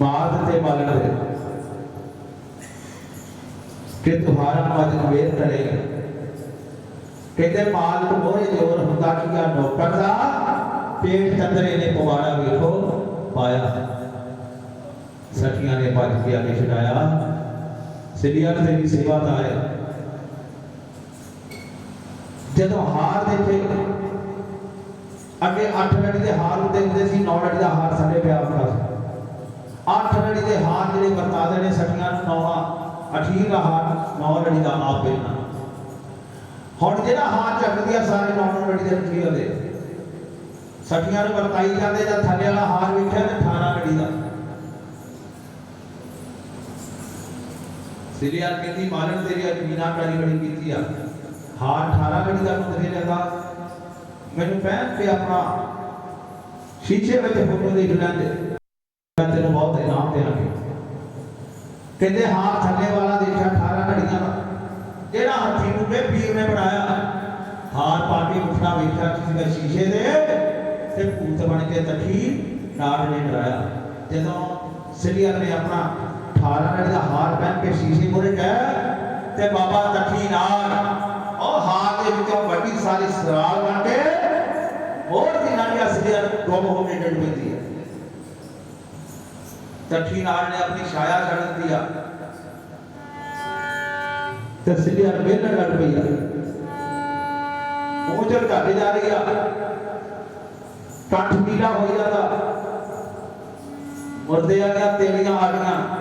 ਮਾਤ ਤੇ ਮਲਕ ਦੇ। ਕਿ ਤੁਹਾਰਾ ਮਜ ਨਵੇਰ ਕਰੇ ਕਹਿੰਦੇ ਮਾਲਕ ਮੋਹਰੇ ਜੋਰ ਹੁੰਦਾ ਕੀਆ ਨੌਕਰ ਦਾ, ਪੇਟ ਚੰਦਰੇ ਨੇ ਪਵਾੜਾ ਵੇਖੋ, ਪਾਇਆ। ਸਖੀਆਂ ਨੇ ਭੱਜ ਕੇ ਅੱਗੇ ਛਡਾਇਆ। ਸਿਲੀਆਂ ਨੇ ਤੇਰੀ ਸੇਵਾ ਦਾ ਹੈ ਜਦੋਂ ਹਾਰ ਦੇਖੇ, ਅੱਗੇ 8 ਲੜੀ ਦੇ ਹਾਰ ਹੁੰਦੇ ਹੁੰਦੇ ਸੀ 9 ਲੜੀ ਦਾ ਹਾਰ ਸਾਡੇ ਪਿਆ ਹੁੰਦਾ ਅੱਠ 8 ਲੜੀ ਦੇ ਹਾਰ ਜਿਹੜੇ ਵਰਤਾ ਦੇਣੇ ਸਖੀਆਂ ਨੌਵਾਂ, ਅਠੀਰ ਦਾ ਹਾਰ 9 ਲੜੀ ਦਾ ਆਪ ਪਹਿਨਾ ਹੁਣ ਜਿਹੜਾ ਹਾਰ ਚੱਕਦੀ ਆ ਸਾਰੇ 9 ਲੜੀ ਦੇ ਅਠੀਰ ਹੁੰਦੇ ਸਖੀਆਂ ਨੂੰ ਵਰਤਾਈ ਜਾਂਦੇ ਜਦ ਥੱਲੇ ਵਾਲਾ ਹਾਰ ਵੇਖਿਆ ਤੇ 18 ਲੜੀ ਦਾ। ਸਿਰਿਆ ਕਹਿੰਦੀ ਮਾਰਨ ਤੇਰੀ ਅਜਮੀਨਾ ਕਾਰੀ ਬੜੀ ਕੀਤੀ ਆ। ਹਾਰ 18 ਲੜੀ ਦਾ ਨੂੰ ਦੇ ਮੈਨੂੰ ਪਹਿਨ ਕੇ ਆਪਣਾ ਸ਼ੀਸ਼ੇ ਵਿੱਚ ਫੋਟੋ ਦੇਖ ਲੈਂਦੇ। ਤੈਨੂੰ ਬਹੁਤ ਇਨਾਮ ਦੇਵਾਂਗੇ ਕਹਿੰਦੇ ਹਾਰ ਥੱਲੇ ਵਾਲਾ ਦੇਖਿਆ 18 ਲੜੀਆਂ ਦਾ। ਜਿਹੜਾ ਹੱਥੀ ਨੂੰ ਵੇ ਪੀਰ ਨੇ ਬਣਾਇਆ। ਹਾਰ ਪਾ ਕੇ ਉੱਠਣਾ ਵੇਖਿਆ ਕਿਸੇ ਦੇ ਸ਼ੀਸ਼ੇ ਦੇ ਤੇ ਭੂਤ ਬਣ ਕੇ ਤੱਕੀ ਨਾਰ ਨੇ ਡਰਾਇਆ। ਜਦੋਂ ਸਿਲੀਅਰ ਨੇ ਆਪਣਾ 18 ਲੜੀ ਦਾ ਹਾਰ ਪਹਿਨ ਕੇ ਸ਼ੀਸ਼ੇ ਮੂਹਰੇ ਗਏ ਤੇ ਬਾਬਾ ਤੱਕੀ ਨਾਰ ਉਹ ਹਾਰ ਦੇ ਵਿੱਚੋਂ ਵੱਡੀ ਸਾਰੀ ਸਰਾਲ ਬਣ ਕੇ ਹੋਰ ਦਿਨਾਂ ਦੀ ਅਸਲੀਅਤ ਗੁੰਮ ਹੋ ਕੇ ਡਿੱਗ ਪੈਂਦੀ ਹੈ। ਤੱਕੀ ਨਾਰ ਨੇ ਆਪਣੀ ਛਾਇਆ ਛੱਡ ਦਿੱਤੀ ਤੇ ਸਿਲੀਅਰ ਵੇਲਣ ਲੱਗ ਪਈ ਉਹ ਜਦ ਘੱਟ ਜਾ ਰਹੀ ਆ। ਕੰਠ ਪੀਲਾ ਹੋ ਜਾਂਦਾ। ਮੁਰਦੇ ਆ ਗਿਆ, ਤੇਲੀਆਂ ਆ ਗਈਆਂ।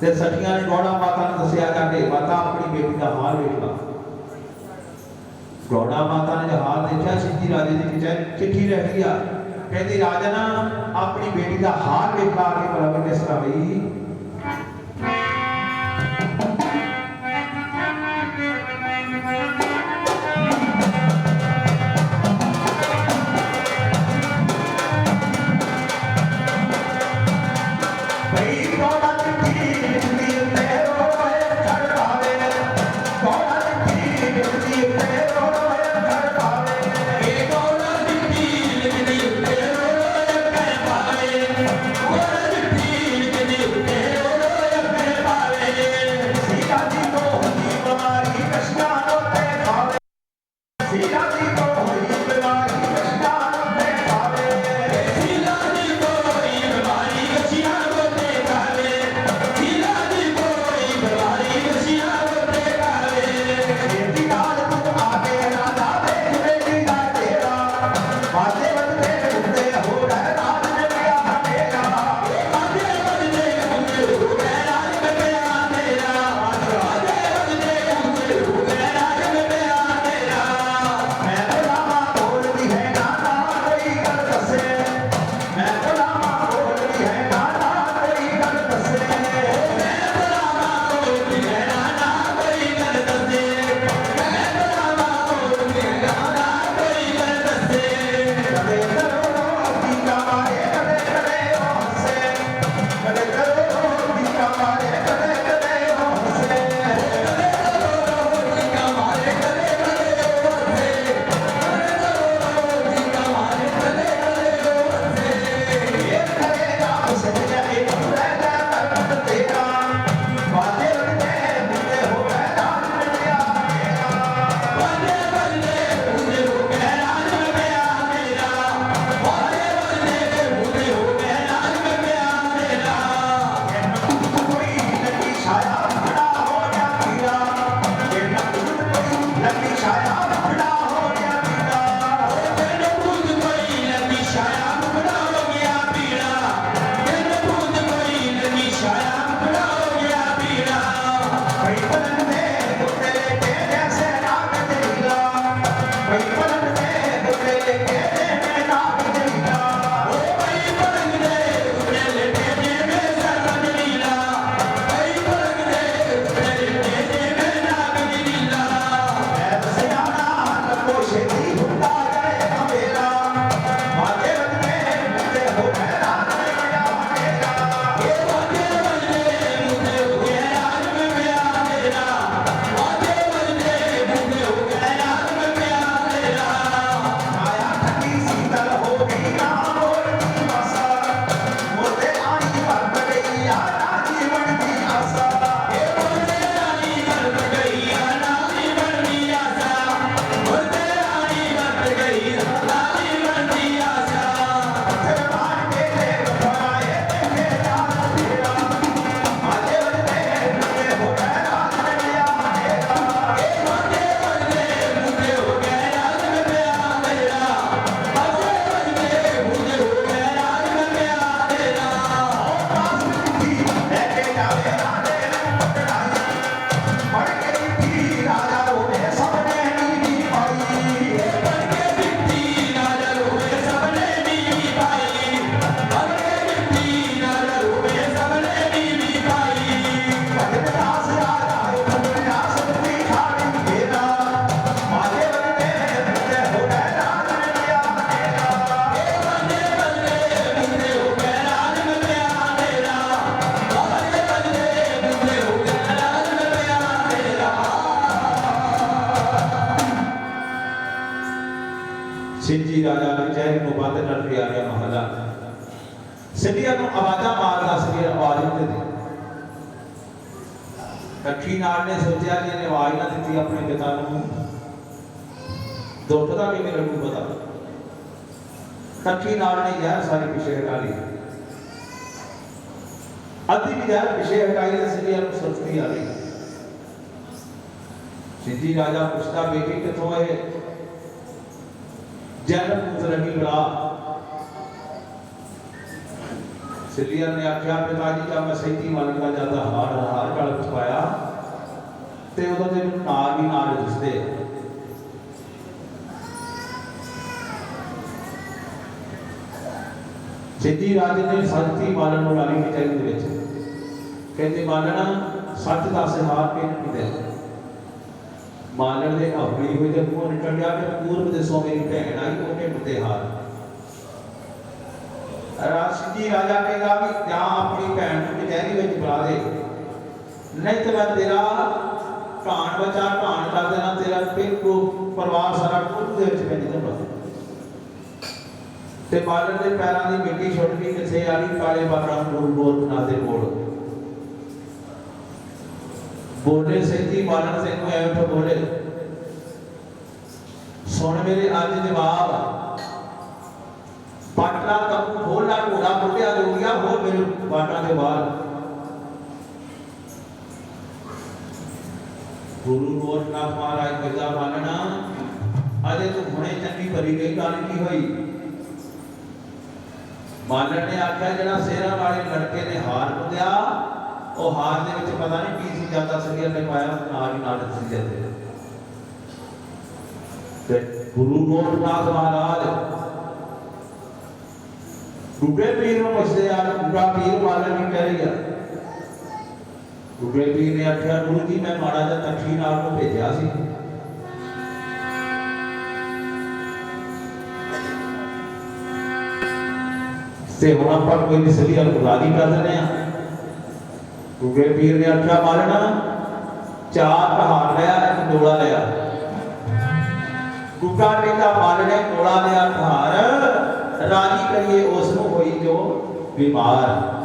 ਤੇ ਸੱਠੀਆਂ ਨੇ ਗੋੜਾ ਮਾਤਾ ਨੂੰ ਦੱਸਿਆ ਜਾਂਦੇ ਮਾਤਾ ਆਪਣੀ ਬੇਟੀ ਦਾ ਹਾਲ ਵੇਖ ਲਾ। ਗੋੜਾ ਮਾਤਾ ਨੇ ਜਦ ਹਾਲ ਦੇਖਿਆ, ਸਿੱਧੀ ਰਾਜੇ ਦੀ ਚਿੱਠੀ ਰਹਿ ਗਈ ਆ। ਕਹਿੰਦੀ ਰਾਜਨ ਆਪਣੀ ਬੇਟੀ ਦਾ ਹਾਲ ਵੇਖਾ ਕੇ ਬਰਾਬਰ ਕਿਸ ਤਰ੍ਹਾਂ ਆਵਾਜ਼ ਨਾ ਦਿੱਤੀ ਆਪਣੇ ਪਿਤਾ ਨੂੰ ਦੁੱਖ ਦਾ ਵੀ ਮੇਰੇ ਨੂੰ ਪਤਾ ਕੱਠੀ ਨਾਲ ਨੇ ਜ਼ਹਿਰ ਸਾਰੇ ਪਿੱਛੇ ਹਟਾ ਲਈ ਅੱਧੀ ਵੀ ਜ਼ਹਿਰ ਪਿੱਛੇ ਹਟਾਈ ਤੇ ਸਿੱਧੀਆਂ ਨੂੰ ਸੁਰਤੀ ਆ ਗਈ ਸਿੱਧੀ ਰਾਜਾ ਪੁੱਛਦਾ ਬੇਟੀ ਕਿੱਥੋਂ ਹੈ ਜਨਮ ਪੁੱਤਰ ਨਹੀਂ ਬਲਾ ਸਿੱਧੀਆਂ ਨੇ ਆਖਿਆ ਪਿਤਾ ਜੀ ਜਦ ਮੈਂ ਸੈਤੀ ਮਾਲਕ ਦਾ ਜਾਂਦਾ ਹਾਰ ਹਾਰ ਗਲ ਵਿੱਚ ਪਾਇਆ ਤੇ ਉਦੋਂ ਤੇ ਨਾਲ ਹੀ ਨਾਲ ਦਿਸਦੇ ਸਿੱਧੀ ਰਾਜੇ ਨੇ ਸੱਚੀ ਮਾਲਣ ਨੂੰ ਲਾਲੀ ਵਿਚਾਰੀ ਦੇ ਵਿੱਚ। ਕਹਿੰਦੇ ਮਾਲਣਾ ਸੱਚ ਦਾ ਸਿਹਾਰ ਕੇ ਨਹੀਂ ਮਾਲਣ ਦੇ ਆਪਣੀ ਹੋਈ ਦੇ ਮੂੰਹ ਨਿਕਲ ਗਿਆ ਕਿ ਪੂਰਬ ਦੇ ਸੋ ਮੇਰੀ ਭੈਣ ਆਈ, ਉਹਨੇ ਮੁੱਦੇ ਹਾਰ। ਰਾਸ਼ੀ ਰਾਜਾ ਕਹਿੰਦਾ ਵੀ ਜਾਂ ਆਪਣੀ ਭੈਣ ਨੂੰ ਕਚਹਿਰੀ ਵਿੱਚ ਬੁਲਾ ਦੇ। ਨਹੀਂ ਤੇ ਮੈਂ ਤੇਰਾ ਘਾਣ ਬਚਾ ਘਾਣ ਕਰ ਦੇਣਾ, ਤੇਰਾ ਪਿੰਕੂ ਪਰਿਵਾਰ ਸਾਰਾ ਕੁੱਤ ਦੇ ਵਿੱਚ ਪੈਂਦੀ ਜਾਂਦਾ। ਤੇ ਮਾਲਣ ਦੇ ਪੈਰਾਂ ਦੀ ਮਿੱਟੀ ਛੁੱਟ ਗਈ ਕਿਥੇ ਆ ਗਈ ਕਾਲੇ ਬਾਬਾ ਨੂੰ ਬੋਲ ਬਣਾ ਦੇ ਕੋਲ ਬੋਲੇ ਸੈਤੀ ਮਾਲਣ ਸਿੰਘ ਨੂੰ ਐਵੇਂ ਬੋਲੇ। ਸੁਣ ਮੇਰੇ ਅੱਜ ਜਵਾਬ। ਪਾਟਲਾ ਤੱਕ ਖੋਲਾ ਘੋੜਾ ਮੁੱਟਿਆ ਦੇ ਗਿਆ ਹੋਰ ਮੇਰੇ ਬਾਟਾਂ ਦੇ ਬਾਹਰ ਗੁਰੂ ਗੋਰਖਨਾਥ ਮਹਾਰਾਜ ਕਹਿੰਦਾ ਮੰਨਣਾ, ਅਜੇ ਤੂੰ ਹੁਣੇ ਚੰਗੀ ਭਰੀ ਗਈ ਗੱਲ ਕੀ ਹੋਈ? ਮਾਲਣ ਨੇ ਆਖਿਆ, ਜਿਹੜਾ ਸੇਰਾ ਵਾਲੇ ਲੜਕੇ ਨੇ ਹਾਰ ਪੁੱਤਿਆ ਉਹ ਹਾਰ ਦੇ ਵਿੱਚ ਪਤਾ ਨਹੀਂ ਕੀ ਸੀ, ਜਾਂਦਾ ਸਰੀਰ ਨੇ ਪਾਇਆ ਨਾਲ ਹੀ ਨਾਲ ਸੀ ਜਾਂਦੇ ਤੇ ਗੁਰੂ ਗੋਰਖਨਾਥ ਮਹਾਰਾਜ ਗੁੱਗੇ ਪੀਰ ਨੂੰ ਪੁੱਛਦੇ ਆ ਗੁੱਗਾ ਪੀਰ ਮਾਲਣ ਕੀ ਕਹਿ ਰਹੀ? ਆ ਪੀਰ ਨੇ ਆਖਿਆ, ਗੁਰੂ ਜੀ, ਮੈਂ ਮਾੜਾ ਜਿਹਾ ਤਖੀ ਨਾਲ ਨੂੰ ਭੇਜਿਆ ਸੀ। ਤੇ ਹੁਣ ਆਪਾਂ ਕੋਈ ਨਹੀਂ ਸਹੀ ਕਰ ਦਿੰਦੇ ਆ ਗੁੱਗੇ ਪੀਰ ਨੇ ਆਖਿਆ ਮਾਲਣਾ ਚਾਰ ਪਹਾੜ ਲਿਆ, ਇੱਕ ਡੋਲਾ ਲਿਆ। ਗੁੱਗਾ ਟੇਕਾ ਮਾਲ ਨੇ ਡੋਲਾ ਲਿਆ, ਪਹਾੜ। ਰਾਜੀ ਕਰੀਏ, ਉਸ ਨੂੰ ਹੋਈ ਜੋ ਬਿਮਾਰ।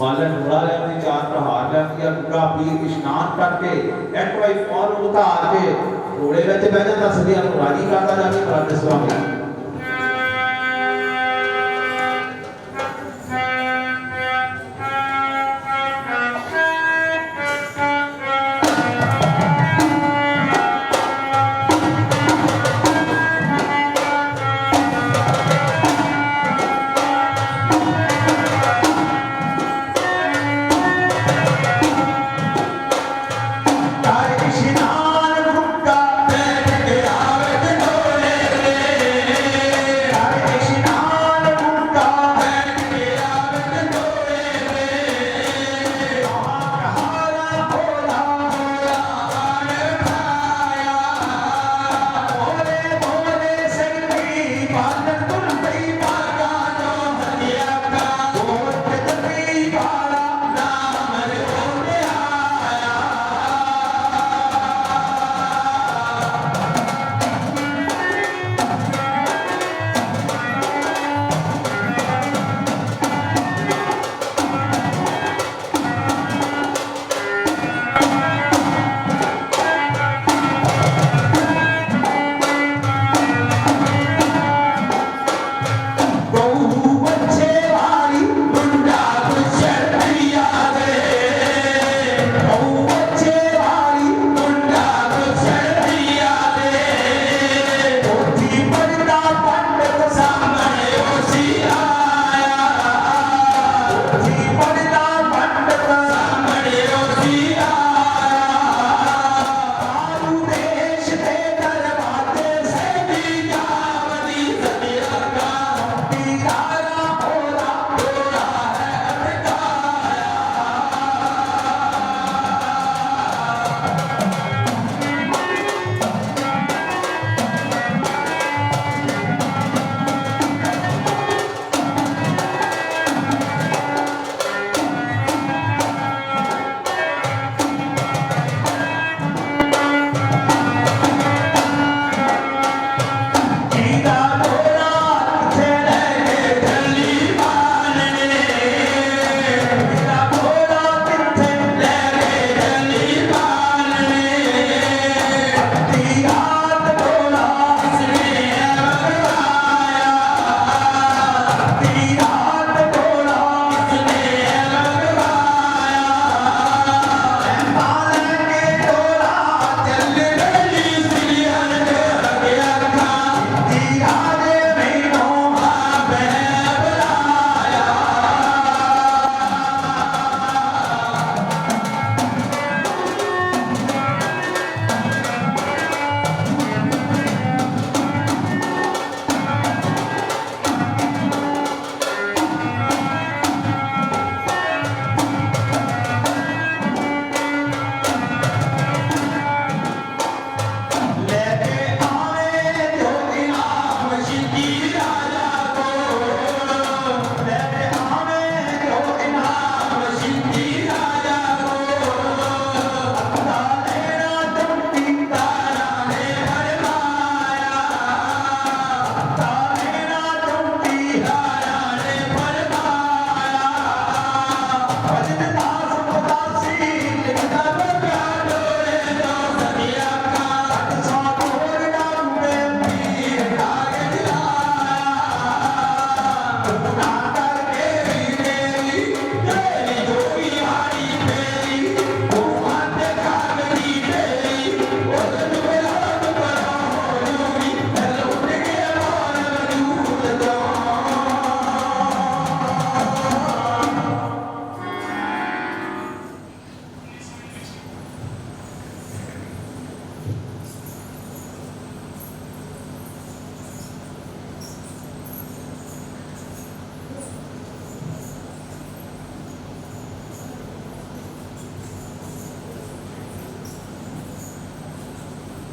ਮਾਲਣ ਡੋਲਾ ਲਿਆ ਤੇ ਚਾਰ ਪਹਾੜ ਲਿਆ ਕਿ ਗੁੱਗਾ ਪੀਰ ਇਸ਼ਨਾਨ ਕਰਕੇ ਇੱਕ ਵਾਰੀ ਪੌਰ ਉਤਾਰ ਕੇ, ਘੋੜੇ ਵਿੱਚ ਬਹਿ ਜਾਂਦਾ ਸਦੀਆਂ ਨੂੰ ਰਾਜੀ ਕਰਦਾ ਜਾ ਕੇ பார்க்க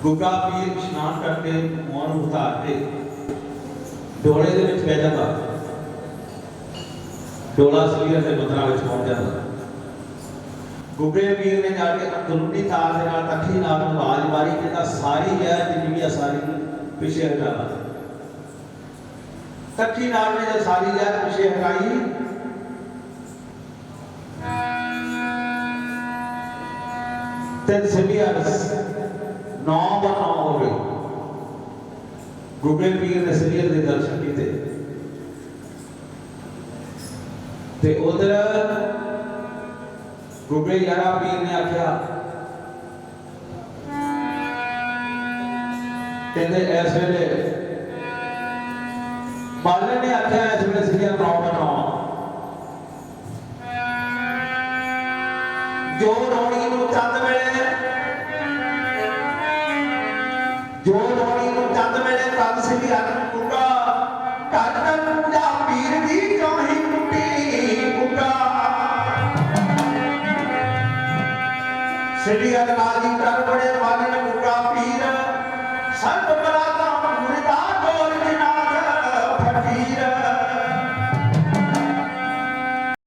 ਗੁੱਗਾ ਪੀਰ ਇਸ਼ਨਾਨ ਕਰਕੇ ਮੌਨ ਉਤਾਰ ਕੇ ਡੋਲੇ ਦੇ ਵਿੱਚ ਪੈ ਜਾਂਦਾ ਡੋਲਾ ਸਰੀਰ ਦੇ ਬੰਦਰਾ ਵਿੱਚ ਪਹੁੰਚ ਜਾਂਦਾ ਗੁੱਗੇ ਪੀਰ ਨੇ ਜਾ ਕੇ ਅੰਦਰੂਨੀ ਤਾਰ ਦੇ ਨਾਲ ਤੱਖੀ ਨਾਲ ਆਵਾਜ਼ ਮਾਰੀ ਕਹਿੰਦਾ ਸਾਰੀ ਹੈ ਜਿੰਨੀ ਵੀ ਸਾਰੀ ਪਿਛੇ ਹਟਾ ਤੱਖੀ ਨਾਲ ਨੇ ਜਦ ਸਾਰੀ ਹੈ ਪਿਛੇ ਹਟਾਈ ਤੇ ਸਿਮਿਆਸ 9 ਦਾ 9 ਹੋ ਗਿਆ ਗੁਰਬੇਨ ਪੀਰ ਨੇ ਸਰੀਰ ਦੇ ਦਰਸ਼ਨ ਕੀਤੇ। ਤੇ ਉਧਰ ਗੁਰਬੇ ਯਾਰਾ ਪੀਰ ਨੇ ਆਖਿਆ, ਕਹਿੰਦੇ, ਇਸ ਵੇਲੇ ਬਾਲਣ ਨੇ ਆਖਿਆ, ਇਸ ਵੇਲੇ ਸਰੀਰ 9 ਦਾ 9 ਜੋ ਰੋਣੀ ਨੂੰ ਚੰਦ ਵੇਲੇ ਸਿੱਧੀ ਅਨ